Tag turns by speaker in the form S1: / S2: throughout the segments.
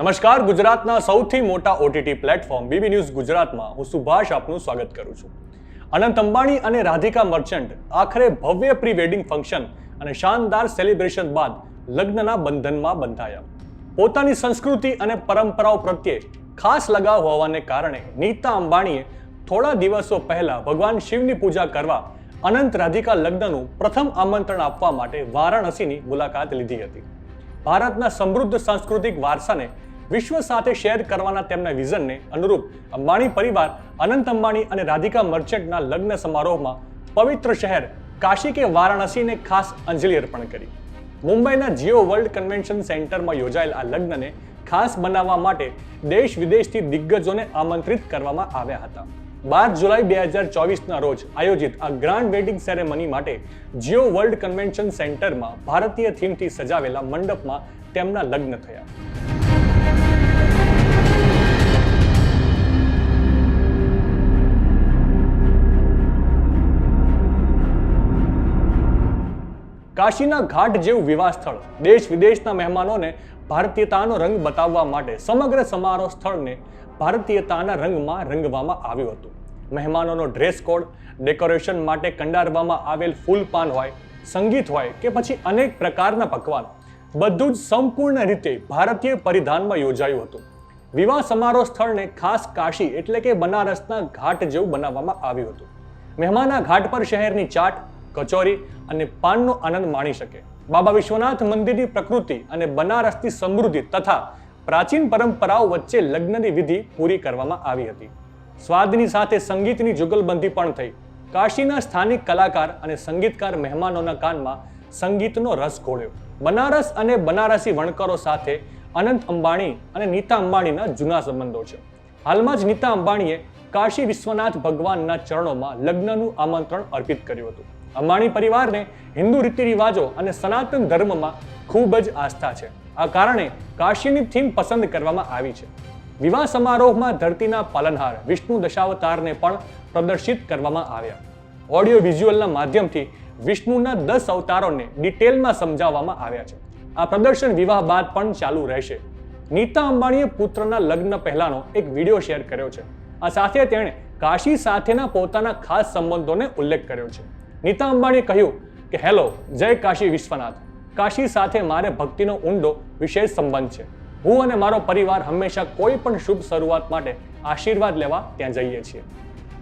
S1: નમસ્કાર, ગુજરાતના સૌથી મોટા ઓટીટી પ્લેટફોર્મ બીબી ન્યૂઝ ગુજરાતમાં હું સુભાષ આપનું સ્વાગત કરું છું. અનંત અંબાણી અને રાધિકા મર્ચન્ટ આખરે ભવ્ય પ્રી વેડિંગ ફંક્શન અને શાનદાર સેલિબ્રેશન બાદ લગ્નના બંધનમાં બંધાયા. પોતાની સંસ્કૃતિ અને પરંપરાઓ પ્રત્યે ખાસ લગાવ હોવાને કારણે નીતા અંબાણીએ થોડા દિવસો પહેલા ભગવાન શિવની પૂજા કરવા અનંત રાધિકા લગ્નનું પ્રથમ આમંત્રણ આપવા માટે વારાણસીની મુલાકાત લીધી હતી. ભારતના સમૃદ્ધ સાંસ્કૃતિક વારસાને વિશ્વ સાથે શેર કરવાના તેમના વિઝનને અનુરૂપ અંબાણી પરિવાર, અનંત અંબાણી અને રાધિકા મર્ચન્ટના લગ્ન સમારોહમાં પવિત્ર શહેર કાશી કે વારાણસીને ખાસ અંજલિ અર્પણ કરી. મુંબઈના જીઓ વર્લ્ડ કન્વેન્શન સેન્ટરમાં યોજાયેલ આ લગ્નને ખાસ બનાવવા માટે દેશ વિદેશથી દિગ્ગજોને આમંત્રિત કરવામાં આવ્યા હતા. બાર જુલાઈ બે હજાર ચોવીસના રોજ આયોજિત આ ગ્રાન્ડ વેડિંગ સેરેમની માટે જીઓ વર્લ્ડ કન્વેન્શન સેન્ટરમાં ભારતીય થીમથી સજાવેલા મંડપમાં તેમના લગ્ન થયા. કાશીના ઘાટ જેવું વિવાહ સ્થળ દેશ વિદેશના મહેમાનોને ભારતીયતાનો રંગ બતાવવા માટે સમગ્ર સમારોહ સ્થળને ભારતીયતાના રંગમાં રંગવામાં આવ્યું હતું. મહેમાનોનો ડ્રેસ કોડ ડેકોરેશન માટે કંડારવામાં આવેલ ફૂલપાન હોય, સંગીત હોય કે પછી અનેક પ્રકારના પકવાન, બધું જ સંપૂર્ણ રીતે ભારતીય પરિધાનમાં યોજાયું હતું. વિવાહ સમારોહ સ્થળને ખાસ કાશી એટલે કે બનારસના ઘાટ જેવું બનાવવામાં આવ્યું હતું. મહેમાના ઘાટ પર શહેરની ચાટ કચોરી અને પાનનો આનંદ માણી શકે. બાબા વિશ્વનાથ મંદિરની પ્રકૃતિ અને બનારસની સમૃદ્ધિ તથા પ્રાચીન પરંપરાઓ વચ્ચે લગ્નની વિધિ પૂરી કરવામાં આવી હતી. સ્વાદની સાથે સંગીતની જુગલબંધી પણ થઈ. કાશીના સ્થાનિક કલાકાર અને સંગીતકાર મહેમાનોના કાનમાં સંગીતનો રસ ઘોળ્યો. બનારસ અને બનારસી વણકરો સાથે અનંત અંબાણી અને નીતા અંબાણીના જૂના સંબંધો છે. હાલમાં જ નીતા અંબાણીએ કાશી વિશ્વનાથ ભગવાનના ચરણોમાં લગ્નનું આમંત્રણ અર્પિત કર્યું હતું. અંબાણી પરિવારને હિન્દુ રીતિ રિવાજો અને સનાતન ધર્મમાં ખૂબ જ આસ્થા છે. આ કારણે કાશીની થીમ પસંદ કરવામાં આવી છે. વિવાહ સમારોહમાં ધરતીના પાલનહાર વિષ્ણુ દશાવતારને પણ પ્રદર્શિત કરવામાં આવ્યા. ઓડિયો વિઝ્યુઅલના માધ્યમથી વિષ્ણુના દસ અવતારોને ડિટેલમાં સમજાવવામાં આવ્યા છે. આ પ્રદર્શન વિવાહ બાદ પણ ચાલુ રહેશે. નીતા અંબાણીએ પુત્રના લગ્ન પહેલાનો એક વીડિયો શેર કર્યો છે. આ સાથે તેણે કાશી સાથેના પોતાના ખાસ સંબંધોને ઉલ્લેખ કર્યો છે. નીતા અંબાણીએ કહ્યું કે, હેલો, જય કાશી વિશ્વનાથ. કાશી સાથે મારે ભક્તિનો ઊંડો વિશેષ સંબંધ છે. હું અને મારો પરિવાર હંમેશા કોઈ પણ શુભ શરૂઆત માટે આશીર્વાદ લેવા ત્યાં જઈએ છીએ.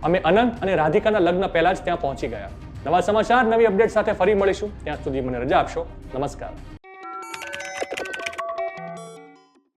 S1: અમે અનંત અને રાધિકાના લગ્ન પહેલા જ ત્યાં પહોંચી ગયા. નવા સમાચાર, નવી અપડેટ સાથે ફરી મળીશું. ત્યાં સુધી મને રજા આપશો. નમસ્કાર.